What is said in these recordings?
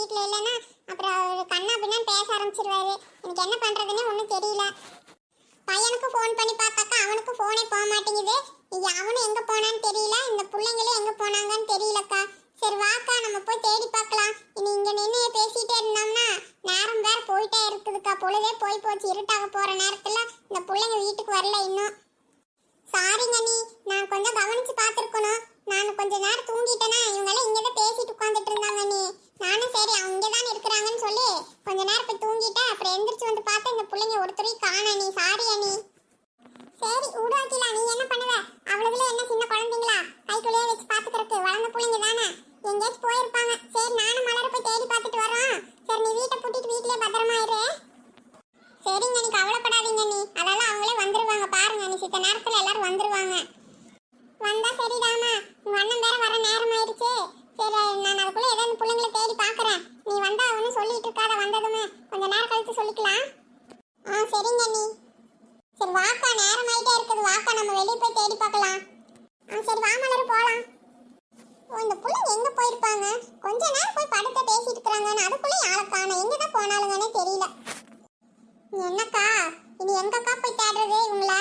வீட்டில் இல்லைன்னா அப்புறம் அவர் கண்ணா பின்னான்னு பேச ஆரம்பிச்சிருவாரு. எனக்கு என்ன பண்றதுன்னு ஒன்றும் தெரியல. பையனுக்கு ஃபோன் பண்ணி பார்த்தாக்கா அவனுக்கு ஃபோனே போக மாட்டேங்குது. அவனும் எங்க போனான்னு தெரியல இந்த பிள்ளைங்களும் எங்க போனாங்கன்னு தெரியலக்கா. சரி வாக்கா நம்ம போய் தேடி பார்க்கலாம். இனி இங்கே நின்று பேசிட்டே இருந்தோம்னா நேரம் வேற போயிட்டே இருக்குதுக்கா. பொழுதே போய் போச்சு இருட்டாக போற நேரத்துல இந்த பிள்ளைங்க வீட்டுக்கு வரல இன்னும். சாரிங்க நீ நான் கொஞ்சம் கவனிச்சு பார்த்துருக்கணும். நான் கொஞ்ச நேரம் தூங்கிட்டேன்னா இவங்களே இங்கே தான் பேசிட்டு உட்காந்துட்டு இருந்தாங்க நீ நானும் சரி அவங்க இங்கே தான் இருக்கிறாங்கன்னு சொல்லி கொஞ்ச நேரம் போய் தூங்கிட்டேன் அப்புறம் எந்திரிச்சு வந்து பார்த்தா இந்த பிள்ளைங்க ஒருத்தரையும் காண நீ சாரி அண்ணி சரி ஊடாக்கிலா நீ என்ன பண்ணுவ அவ்வளவுல என்ன சின்ன குழந்தைங்களா கைக்குள்ளேயே வச்சு பாத்துக்கிறதுக்கு வளர்ந்த பிள்ளைங்க தானே எங்கேயாச்சும் போயிருப்பாங்க சரி நானும் மலர போய் தேடி பார்த்துட்டு வரோம் சரி நீ வீட்டை பூட்டிட்டு வீட்லயே பத்திரமா இரு சரிங்க நீ கவலைப்படாதீங்க நீ அதெல்லாம் அவங்களே வந்துருவாங்க பாருங்க நீ சித்த நேரத்துல எல்லாரும் வந்தா சரிதாமா உங்க அண்ணன் வேற வர நேரம் ஆயிடுச்சு. சரி நான் அதுக்குள்ள ஏதாவது பிள்ளைங்களை தேடி பாக்குறேன். நீ வந்தா அவனு சொல்லிட்டு இருக்காத வந்ததுமே. கொஞ்ச நேரம் கழிச்சு சொல்லிக்கலாம். ஆ சரிங்க நீ சரி வாக்கா நேரம் ஆயிட்டே இருக்குது. வாக்கா நம்ம வெளியே போய் தேடி பார்க்கலாம் ஆ சரி வா மலர் போலாம். ஓ இந்த பிள்ளைங்க எங்க போயிருப்பாங்க? கொஞ்ச நேரம் போய் படுத்த பேசிட்டு இருக்கிறாங்கன்னு அதுக்குள்ளே ஆளை காணோம். எங்க தான் போனாலுங்கன்னே தெரியல. என்னக்கா? இனி எங்கக்கா போய் தேடுறது இவங்கள?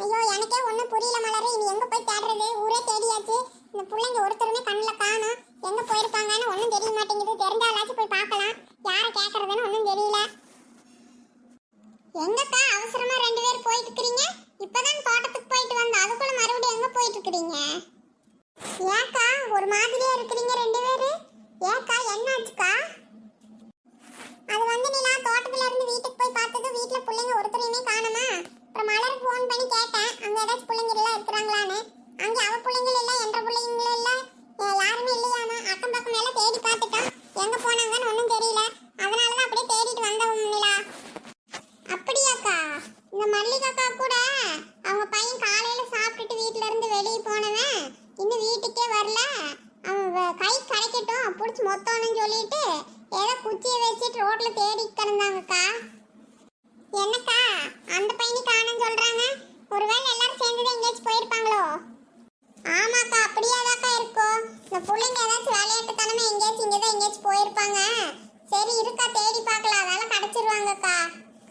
ஐயோ எனக்கே ஒன்றும் புரியல மலரு. இனி எங்கே போய் தேடுறது? ஊரே தேடியாச்சு. இந்த பிள்ளைங்க ஒருத்தருமே கண்ணில் காணும். எங்கே போயிருப்பாங்கன்னு ஒன்றும் தெரிய மாட்டேங்குது. தெரிஞ்சாலாச்சும் போய் பார்க்கலாம். யாரை கேட்குறதுன்னு ஒன்றும் தெரியல. எங்கக்கா அவசரமா ரெண்டு பேர் போயிட்டு இருக்கிறீங்க இப்பதான் தோட்டத்துக்கு போயிட்டு வந்தோம். அதுக்குள்ள மறுபடியும் எங்க போயிட்டு இருக்கிறீங்க ஏக்கா ஒரு மாதிரியா இருக்கிறீங்க ரெண்டு பேரு. ஏக்கா என்னாச்சுக்கா? ஆச்சுக்கா கேட்டேன் அங்க ஏதாச்சும் பிள்ளைங்க எல்லாம் இருக்கிறாங்களான்னு. அங்க அவ பிள்ளைங்களும் இல்ல என்ற பிள்ளைங்களும் இல்ல யாருமே இல்லையாமா? அக்கம் பக்கம் எல்லாம் தேடி பார்த்துட்டோம். எங்க போனாங்கன்னு ஒன்றும் தெரியல. அதனால தான் அப்படியே தேடிட்டு வந்தவங்க நிலா அப்படியாக்கா? இந்த மல்லிகாக்கா கூட அவங்க பையன் காலையில சாப்பிட்டுட்டு வீட்ல இருந்து வெளியே போனவன் இன்னும் வீட்டுக்கே வரல. அவன் கை கிடைக்கட்டும் பிடிச்சி மொத்தம்னு சொல்லிட்டு ஏதோ குச்சியை வச்சுட்டு ரோட்ல தேடி கிடந்தாங்கக்கா என்னக்கா? அந்த பையனை காணும்னு சொல்றாங்க. ஒருவேளை எல்லாரும் சேர்ந்து தான் எங்கேயாச்சும் போயிருப்பாங்களோ? ஆமாக்கா அப்படியாதாக்கா இருக்கும் இந்த பிள்ளைங்க ஏதாச்சும் விளையாட்டுத்தனமா எங்கேயாச்சும் இங்கே தான் எங்கேயாச்சும் போயிருப்பாங்க. சரி இருக்கா தேடி பார்க்கலாம். அதெல்லாம் கிடச்சிருவாங்கக்கா.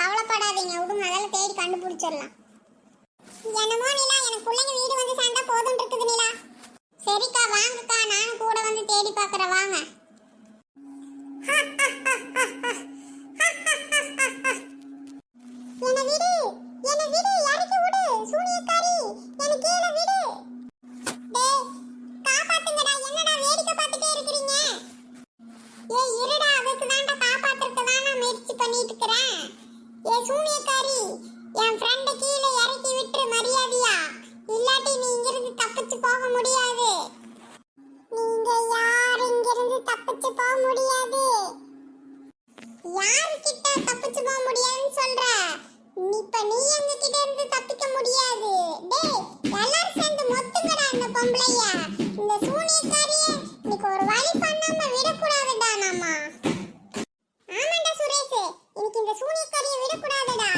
கவலைப்படாதீங்க. விடுங்க அதெல்லாம் தேடி கண்டுபிடிச்சிடலாம். என்னமோ நிலா எனக்கு பிள்ளைங்க வீடு வந்து சேர்ந்தா போதும் இருக்குது நிலா. சரிக்கா வாங்கக்கா. நானும் கூட வந்து தேடி பார்க்குறேன். வாங்க. தப்பிச்சு போக முடியாது. நீங்க யார்? இங்கிருந்து தப்பிச்சு போக முடியாது. யாருக்கிட்ட தப்பிச்சு போக முடியாதுன்னு சொல்ற? இப்ப நீ எங்க கிட்ட இருந்து தப்பிக்க முடியாது. டேய் எல்லாரும் சேர்ந்து மொத்துங்கடா இந்த பொம்பளைய. இந்த சூனியக்காரிய இன்னைக்கு ஒரு வழி பண்ணாம விடக்கூடாதுடா நாம ஆமாண்டா சுரேஷ். இன்னைக்கு இந்த சூனியக்காரிய விடக்கூடாதுடா.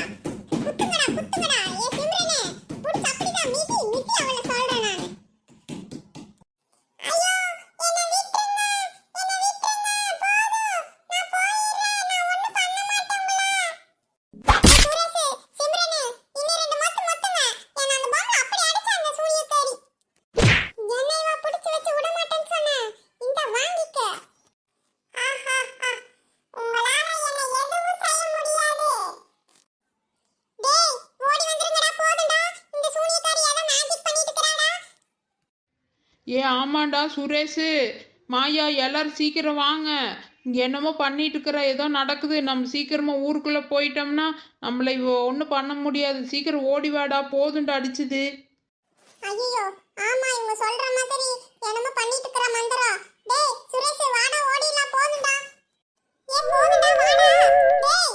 ஏ ஆமாண்டா சுரேஷு. மாயா எல்லாரும் சீக்கிரம் வாங்க. இங்கே என்னமோ பண்ணிட்டு இருக்கிற ஏதோ நடக்குது. நம்ம சீக்கிரமா ஊருக்குள்ள போயிட்டோம்னா நம்மளை ஒன்றும் பண்ண முடியாது. சீக்கிரம் ஓடி வாடா போதுண்டா அடிச்சுது. ஐயோ ஆமா இவங்க சொல்ற மாதிரி என்னமோ பண்ணிட்டு இருக்கற மந்திரம் டேய் சுரேஷ் வாடா ஓடிடலாம் போதும்டா. ஏ போதும்டா வாடா. டேய்.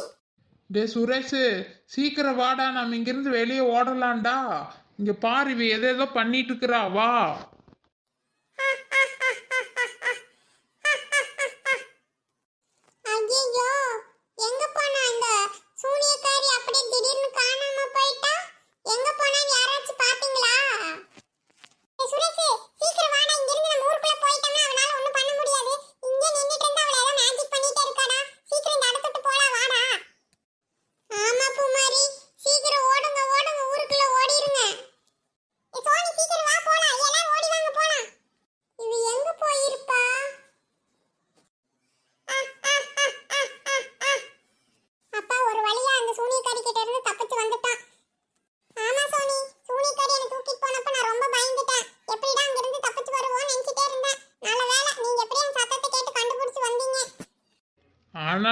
டே சுரேஷு சீக்கிரம் வாடா. நம்ம இங்கிருந்து வெளியே ஓடலாம்டா. இங்க பாரு இவ எதை ஏதோ பண்ணிட்டு இருக்கிறா. வா.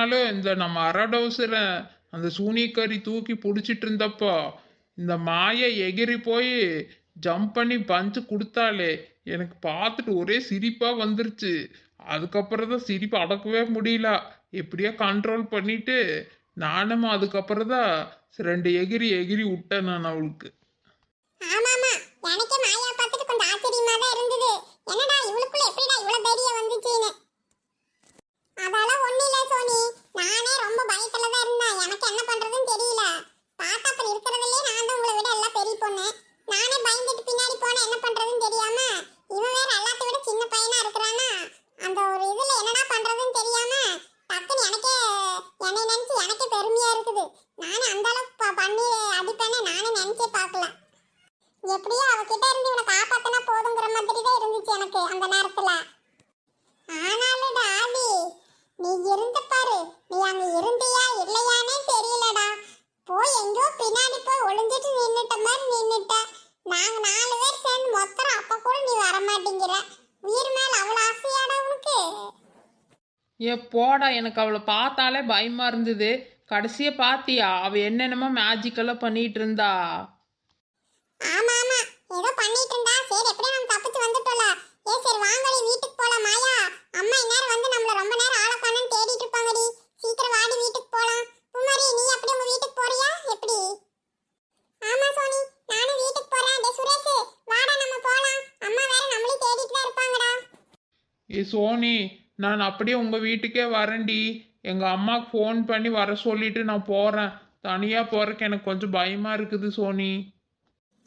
நாளும் இந்த நம்ம அரடவுசரை அந்த சூனியக்காரி தூக்கி பிடிச்சிட்டு இருந்தப்போ இந்த மாயை எகிரி போய் ஜம்ப் பண்ணி பஞ்சு கொடுத்தாலே எனக்கு பார்த்துட்டு ஒரே சிரிப்பாக வந்துருச்சு. அதுக்கப்புறம் தான் சிரிப்பு அடக்கவே முடியல. எப்படியோ கண்ட்ரோல் பண்ணிட்டு நானும் அதுக்கப்புறம் தான் ரெண்டு எகிரி எகிரி விட்டேன் நான் அவளுக்கு. ஆமா எனக்கே மாயா பார்த்துட்டு கொஞ்சம் ஆச்சரியமா தான் இருந்தது. என்னடா இவளுக்குள்ள எப்படிடா இவ்வளவு தைரியம் வந்துச்சுன்னு. அதெல்லாம் ஒண்ணு இல்ல சோனி. நானே ரொம்ப பயத்துல தான் இருந்தேன். எனக்கு என்ன பண்றதுன்னு தெரியல. பார்த்தா அப்புறம் இருக்கிறதுலயே நான் தான் உங்களை விட எல்லாம் பெரிய பொண்ணு. நானே பயந்துட்டு பின்னாடி போனா என்ன பண்றதுன்னு தெரியாம. இவன் வேற எல்லாத்த விட சின்ன பையனா இருக்கிறானா? அந்த ஒரு இதுல என்னடா பண்றதுன்னு தெரியாம டக்குன்னு எனக்கே என்னை நினைச்சு எனக்கே பெருமையா இருக்குது. நானே அந்த அளவுக்கு பண்ணி அடிப்பேன்னு நானே நினைச்சே பார்க்கல. எப்படியோ அவகிட்ட இருந்து இவனை காப்பாத்தினா போதுங்கிற மாதிரி தான் இருந்துச்சு எனக்கு அந்த நேரத்துல. ஆனாலும் நீ இருந்து பாரு. நீ அங்க இருந்தியா இல்லையானே தெரியலடா. போய் எங்கேயோ பின்னாடி போய் ஒளிஞ்சிட்டு நின்னுட்ட மாதிரி நின்னுட்ட. நாங்க நாலு பேர் சேர்ந்து மொத்தம் அப்ப கூட நீ வர மாட்டேங்கிற உயிர் மேல அவ்வளவு ஆசையாடா உனக்கு? ஏ போடா. எனக்கு அவளை பார்த்தாலே பயமா இருந்தது. கடைசியா பாத்தியா? அவ என்னென்னமோ மேஜிக்கெல்லாம் பண்ணிட்டு இருந்தா. ஆமா ஆமா. ஏதோ பண்ணிட்டு இருந்தா. சரி எப்படியும் நம்ம ஏ சரி வாங்கடி வீட்டுக்கு போலாம். மாயா அம்மா இந்நேரம் வந்து நம்மள ரொம்ப நேரம் ஆள காணோம்னு தேடிட்டு இருப்பாங்கடி. சீக்கிரம் வாடி வீட்டுக்கு போலாம். குமாரி நீ அப்படி உங்க வீட்டுக்கு போறியா? எப்படி? ஆமா சோனி நானும் வீட்டுக்கு போறேன். டே சுரேஷ் வாடா நம்ம போலாம். அம்மா வேற நம்மளையும் தேடிட்டு தான் இருப்பாங்கடா. ஏ சோனி நான் அப்படியே உங்க வீட்டுக்கே வரேன்டி. எங்க அம்மாக்கு ஃபோன் பண்ணி வர சொல்லிட்டு நான் போறேன். தனியா போறதுக்கு எனக்கு கொஞ்சம் பயமா இருக்குது சோனி.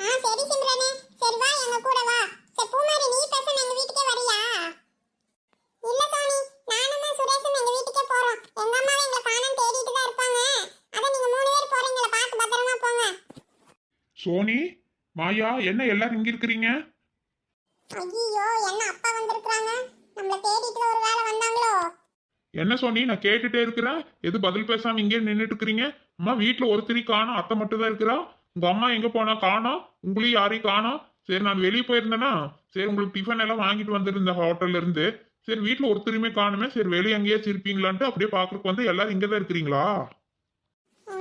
ஆ சரி சிம்ரனே சரி வா எங்க கூட வா சரி பூமாரி நீ பேசாம எங்க வீட்டுக்கே வரியா இல்ல சோனி நானும் தான் சுரேஷும் எங்க வீட்டுக்கே போறோம் எங்க அம்மாவை எங்களை காணோம் தேடிட்டு தான் இருப்பாங்க அதான் நீங்க மூணு பேர் போறீங்களா பார்த்து பத்திரமா போங்க சோனி மாயா என்ன எல்லாரும் இங்க இருக்கிறீங்க? ஐயோ என்ன அப்பா வந்திருக்காங்க நம்மள தேடிட்டு ஒரு வேளை வந்தாங்களோ? என்ன சோனி நான் கேட்டுட்டே இருக்கிறேன். எது பதில் பேசாம இங்கே நின்றுட்டு இருக்கிறீங்க அம்மா வீட்டுல ஒருத்தரி காணோம் அத்தை மட்டும் தான் இருக்கிறா. உங்க அம்மா எங்க போனா காணோம்? உங்களையும் யாரையும் காணோம்? சரி நான் வெளியே போயிருந்தேனா? சரி உங்களுக்கு டிஃபன் எல்லாம் வாங்கிட்டு வந்திருந்தேன் ஹோட்டல்ல இருந்து. சரி வீட்டுல ஒருத்தருமே காணுமே. சரி வெளியே எங்கேயாச்சும் இருப்பீங்களான்ட்டு அப்படியே பாக்குறதுக்கு வந்து எல்லாரும் இங்க தான் இருக்கிறீங்களா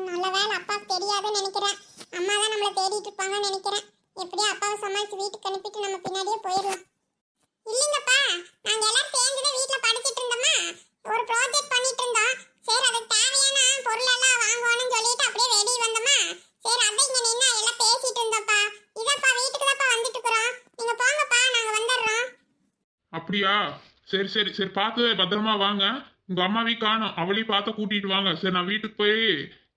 நல்ல வேளை அப்பாவுக்கு தெரியாதுன்னு நினைக்கிறேன். அம்மா தான் நம்மளை தேடிட்டு இருப்பாங்கன்னு நினைக்கிறேன். எப்படியும் அப்பாவை சமாளிச்சு வீட்டுக்கு அனுப்பிட்டு நம்ம பின்னாடியே போயிடலாம். இல்லைங்கப்பா நாங்க எல்லாரும் சேர்ந்து தான் வீட்ல படிச்சிட்டு இருந்தோமா? ஒரு ப்ராஜெக்ட் பண்ணிட்டு இருந்தோம். சரி அதுக்கு தேவையான பொருள் எல்லாம் வாங்குவோம்னு சொல்லிட்டு அப்படியே வெளியே வந்தோமா? சரி அதை இங்க நின்று எல்லாம் பேசிட்டு இருந்தோம்ப்பா. இதப்பா வீட்டுக்கு தான்ப்பா வந்துட்டு இருக்கிறோம். நீங்க போங்கப்பா நாங்க வந்துடுறோம். அப்படியா? சரி சரி சரி பார்த்து பத்திரமா வாங்க. உங்க அம்மாவையும் காணும். அவளையும் பார்த்து கூட்டிட்டு வாங்க. சரி நான் வீட்டுக்கு போய்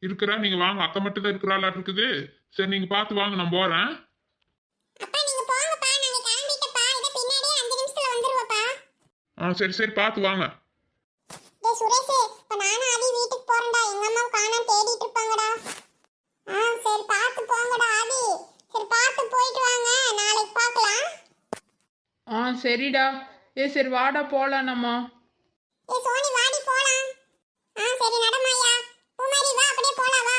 இருக்கிறேன் நீங்க வாங்க. அத்தை மட்டும் தான் இருக்கிறாளா இருக்குது? சரி நீங்க பார்த்து வாங்க நான் போறேன். அப்பா நீங்க போங்கப்பா. நாங்க கிளம்பிட்டப்பா. இத பின்னாடியே அஞ்சு நிமிஷத்துல வந்துருவோப்பா. ஆ சரி சரி பார்த்து வாங்க. டேய் சுரேஷ் இப்ப நானும் ஆதி வீட்டுக்கு போறேன்டா. எங்க அம்மா காணோம் தேடிட்டு இருப்பாங்கடா. ஆ சரி பார்த்து போங்கடா ஆதி. சரி பார்த்து போயிட்டு வாங்க. நாளைக்கு பார்க்கலாம். ஆ சரிடா. ஏ சரி வாடா போலாம் நம்ம ஏய் சோனி வாடி போலாம். ஆ சரி நடமாயா பூமாரி வா அப்படியே போலாம் வா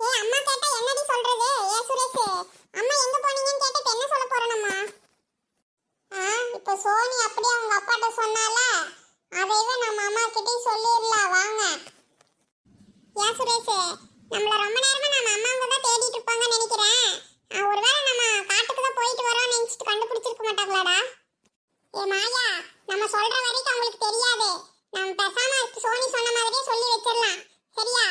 ஏய் அம்மா கேட்டா என்னடி சொல்றது ஏ அம்மா எங்க போனீங்கன்னு கேட்டு என்ன சொல்ல போறேனம்மா? ஆ இப்ப சோனி அப்படியே அவங்க அப்பாட்ட சொன்னால அதைவே நம்ம அம்மா கிட்டயும் சொல்லிடலாம். வாங்க. ஏன் சுரேஷ்? நம்மள ரொம்ப நேரமா நம்ம அம்மா தான் தேடிட்டு இருப்பாங்கன்னு நினைக்கிறேன். ஒருவேளை நம்ம காட்டுக்கு தான் போயிட்டு வரோம் நினைச்சிட்டு கண்டுபிடிச்சிருக்க மாட்டாங்களாடா ஏ மாயா நம்ம சொல்ற வரைக்கும் அவங்களுக்கு தெரியாது நம்ம பேசாம சோனி சொன்ன மாதிரியே சொல்லி வச்சிடலாம் சரியா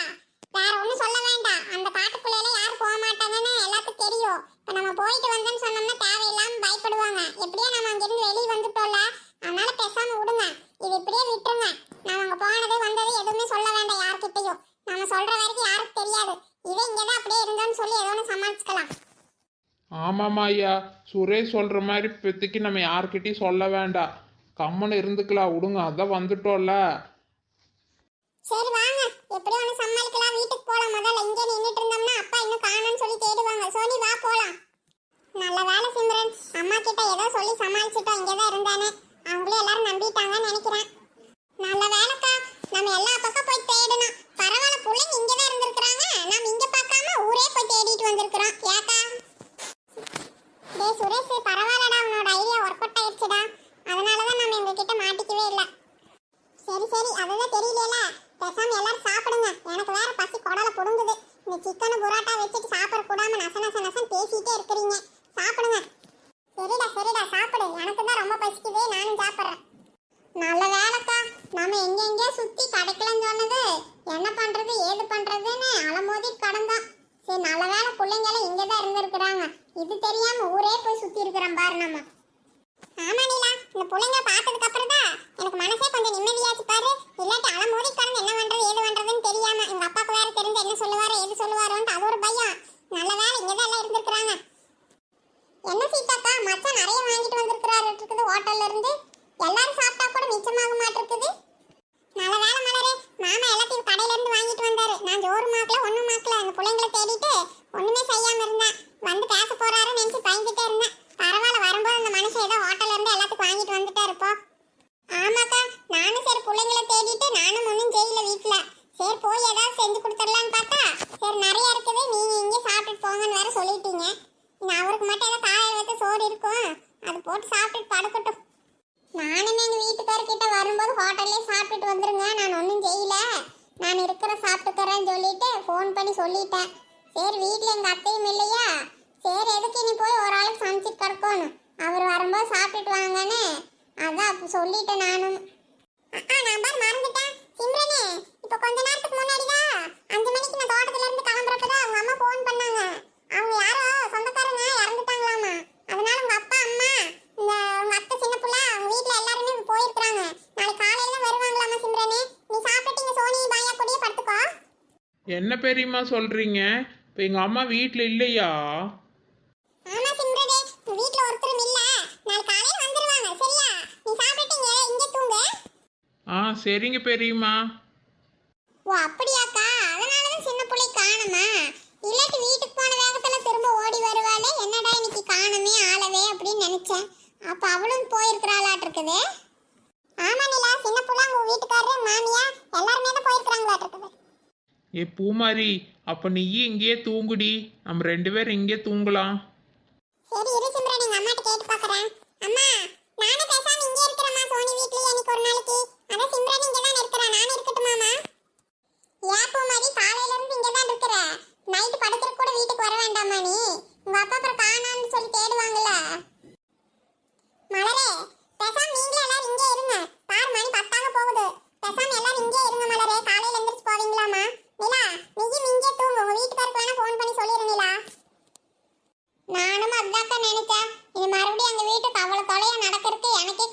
வேற ஒண்ணும் சொல்ல வேண்டாம் அந்த காட்டுக்குள்ள யாரும் போக மாட்டாங்கன்னு எல்லாத்துக்கும் தெரியும் இப்ப நம்ம போயிட்டு வந்தோம்னு சொன்னோம்னா தேவையில்லாம பயப்படுவாங்க எப்படியோ நம்ம அங்கிருந்து வெளியே வந்துட்டோம்ல அதனால பேசாம விடுங்க இது இப்படியே விட்டுருங்க நம்ம அங்க போனது வந்தது எதுவுமே சொல்ல வேண்டாம் யார்கிட்டயும் நம்ம சொல்ற வரைக்கும் யாருக்கும் தெரியாது இதே இங்கதான் அப்படியே இருந்தோம்னு சொல்லி ஏதோ ஒன்று சமாளிச்சுக்கலாம். ஆமாம்மா ஐயா. சுரேஷ் சொல்ற மாதிரி இப்போதைக்கு நம்ம யார்கிட்டயும் சொல்ல வேண்டாம். கம்மன்னு இருந்துக்கலாம் விடுங்க அதான் வந்துட்டோம்ல. சரி வாங்க. எப்படி ஒன்று சமாளிக்கலாம். வீட்டுக்கு போலாம். முதல்ல இங்கே நின்றுட்டு இருந்தோம்னா அப்பா இன்னும் காணோம்னு சொல்லி தேடுவாங்க. சோனி வா போலாம். நல்ல வேலை சிம்ரன். அம்மா கிட்ட ஏதோ சொல்லி சமாளிச்சுட்டோம். இங்கே தான் இருந்தானே. அவங்களே எல்லாரும் நம்பிட்டாங்கன்னு நினைக்கிறேன். நல்ல வேலைக்கா. நம்ம எல்லா பக்கம் போய் தேடணும். பரவாயில்ல பிள்ளைங்க இங்கே தான் இருந்திருக்கிறாங்க நம்ம இங்கே பார்க்காம ஊரே போய் தேடிட்டு வந்திருக்கிறோம் ஏக்கா டேய் சுரேஷ் பரவாயில்லடா உன்னோட ஐடியா ஒர்க் அவுட் ஆயிடுச்சுடா அதனால தான் நம்ம எங்ககிட்ட மாட்டிக்கவே இல்லை சரி சரி அதுதான் தெரியல இந்த சிக்கன் புரோட்டா வச்சுட்டு சாப்பிட கூடாம நச நச நசன் பேசிட்டே இருக்கிறீங்க சாப்பிடுங்க சரிடா சரிடா சாப்பிடு எனக்கு தான் ரொம்ப பசிக்குது நானும் சாப்பிட்றேன் நல்ல வேலைக்கா நம்ம சுத்தி கிடைக்கலன்னு சொன்னது. என்ன பண்றது ஏது பண்றதுன்னு அலமோதி கடந்தான் சரி நல்ல வேலை பிள்ளைங்களாம் இங்கே தான் இருந்திருக்கிறாங்க. இது தெரியாம ஊரே போய் சுத்தி இருக்கிறோம் பாரு நம்ம. ஆமா நீலா இந்த பிள்ளைங்க பார்த்ததுக்கு அப்புறம் தான் எனக்கு மனசே கொஞ்சம் நிம்மதியாச்சு பாரு. இல்லாட்டி அலமோதி கடந்து என்ன பண்றது ஏது பண்றதுன்னு தெரியாம எங்க அப்பாவுக்கு வேற தெரிஞ்சு என்ன சொல்லுவாரோ ஏது சொல்லுவாரோன்ட்டு அது ஒரு பயம். நல்ல வேலை இங்கே தான் எல்லாம் இருந்திருக்கிறாங்க. என்ன சீதாக்கா மச்சான் நிறைய வாங்கிட்டு வந்திருக்கிறாரு இருக்குது ஹோட்டல்ல இருந்து. எல்லாரும் சாப்பிட்டா கூட மிச்சமாக மாட்டிருக்குது நல்ல வேலை மலரே மாமா எல்லாத்தையும் கடையில இருந்து வாங்கிட்டு வந்தாரு. நான் ஜோறு மாக்கல ஒண்ணும் மாக்கல அந்த பிள்ளைங்களை தேடிட்டு ஒண்ணுமே செய்யாம இருந்தேன். வந்து பேச போறாரு நினைச்சு பயந்துட்டே இருந்தேன். பரவாயில்ல வரும்போது அந்த மனுஷன் ஏதோ ஹோட்டல்ல இருந்து எல்லாத்துக்கும் வாங்கிட்டு வந்துட்டாரு இப்போ ஆமாக்கா நானும் சரி பிள்ளைங்களை தேடிட்டு நானும் ஒன்றும் செய்யல வீட்டுல சரி போய் ஏதாவது செஞ்சு கொடுத்துடலான்னு பார்த்தா சரி நிறைய இருக்குது. நீங்க இங்கே சாப்பிட்டுட்டு போங்கன்னு வேற சொல்லிட்டீங்க. நான் அவருக்கு மட்டும் ஏதாவது காலையில் வைத்து சோறு இருக்கும். அது போட்டு சாப்பிட்டுட்டு படுக்கட்டும். நானும் எங்க வீட்டுக்காரர்கிட்ட வரும்போது ஹோட்டல்லே சாப்பிட்டுட்டு வந்துருங்க. நான் ஒன்றும் செய்யல. நான் இருக்கிற சாப்பிட்டுக்கிறேன்னு சொல்லிட்டு ஃபோன் பண்ணி சொல்லிட்டேன். சரி வீட்டில் எங்கள் அத்தையும் இல்லையா? சரி எதுக்கு நீ போய் ஒரு ஆளுக்கு சமைச்சிட்டு கிடக்கணும்? அவர் வரும்போது சாப்பிட்டுட்டு வாங்கன்னு. அதான் அப்போ சொல்லிட்டேன் நானும். நான் பாரு மறந்துட்டேன். சிம்ரனே இப்போ கொஞ்ச நேரத்துக்கு முன்னாடி தான் அஞ்சு மணிக்கு நான் தோட்டத்துல இருந்து கிளம்புறப்ப தான் அவங்க அம்மா ஃபோன் பண்ணாங்க அவங்க யாரோ சொந்தக்காரங்க இறந்துட்டாங்களாமா அதனால உங்க அப்பா அம்மா இந்த உங்க அத்தை சின்ன புள்ள அவங்க வீட்ல எல்லாருமே போயிருக்காங்க நாளைக்கு காலையில தான் வருவாங்களாமா சிம்ரனே நீ சாப்பிட்டு இங்க சோனி பாயா கூடயே படுத்துக்கோ என்ன பெரியம்மா சொல்கிறீங்க இப்போ எங்கள் அம்மா வீட்டில் இல்லையா? ஆமா சிம்ரனே வீட்ல ஒருத்தரும் இல்ல. நாளைக்கு காலையில வந்துருவாங்க சரியா? நீ சாப்பிட்டு இங்க தூங்கு. ஆ சரிங்க பெரியம்மா. ஓ அப்படியாக்கா அதனாலதான் சின்ன பிள்ளை காணுமா இல்லாட்டி வீட்டுக்கு போன வேகத்துல திரும்ப ஓடி வருவாளே என்னடா இன்னைக்கு காணுமே ஆளவே அப்படின்னு நினைச்சேன் அப்ப அவளும் போயிருக்கிறாளாட்டு இருக்குது ஆமா நிலா சின்ன புள்ள உங்க வீட்டுக்காரரு மாமியா எல்லாருமே தான் போயிருக்கிறாங்களாட்டு இருக்குது ஏ பூமாரி அப்போ நீயும் இங்கேயே தூங்குடி. நம்ம ரெண்டு பேரும் இங்கே தூங்கலாம் சரி இரு சிம்ரன் எங்க அம்மாட்ட கேட்டு பார்க்கறேன் அம்மா நானும் பேசாம இங்கே இருக்கிறேம்மா சோனி வீட்லயே அன்னைக்கு ஒரு நாளைக்கு அதான் சிம்ரன் இங்கே தான் இருக்கிறா நானும் இருக்கட்டுமாமா ஏப்போ மாதிரி காலையில இருந்து இங்கே தான் இருக்கிற நைட்டு படுக்கிற கூட வீட்டுக்கு வர வேண்டாமா நீ உங்க அப்பா அப்புறம் காணான்னு சொல்லி தேடுவாங்கல்ல மலரே பேசாம நீங்களே எல்லாரும் இங்கே இருங்க பாரு மணி பத்தாக போகுது பேசாம எல்லாரும் இங்கே இருங்க மலரே காலையில எந்திரிச்சு போவீங்களாமா நிலா நீயும் இங்கே தூங்கு உங்க வீட்டுக்காருக்கு வேணா ஃபோன் பண்ணி சொல்லிடு நிலா நானும் அதாக்கா நினைச்சேன் இது மறுபடியும் எங்க வீட்டுக்கு அவ்வளவு தொலையா நடக்கிறதுக்கு எனக்கே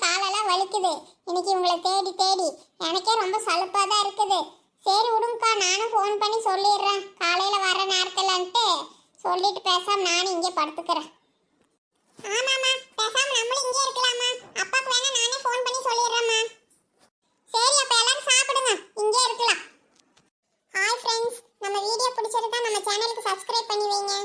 காலெல்லாம் இன்னைக்கு உங்களை தேடி தேடி. எனக்கே ரொம்ப சலுப்பாக தான் இருக்குது. சரி விடுங்கக்கா நானும் ஃபோன் பண்ணி சொல்லிடுறேன். காலையில் வர நேரத்துலன்ட்டு சொல்லிட்டு பேசாம நானும் இங்கே படுத்துக்கிறேன். ஆமாம்மா பேசாம நம்மளும் இங்கே இருக்கலாமா அப்பாக்கு வேணா நானே ஃபோன் பண்ணி சொல்லிடுறேம்மா. சரி அப்ப எல்லாரும் சாப்பிடுங்க. இங்கே இருக்கலாம். ஹாய் ஃப்ரெண்ட்ஸ் நம்ம வீடியோ பிடிச்சிருந்தா நம்ம சேனலுக்கு சப்ஸ்கிரைப் பண்ணி வைங்க.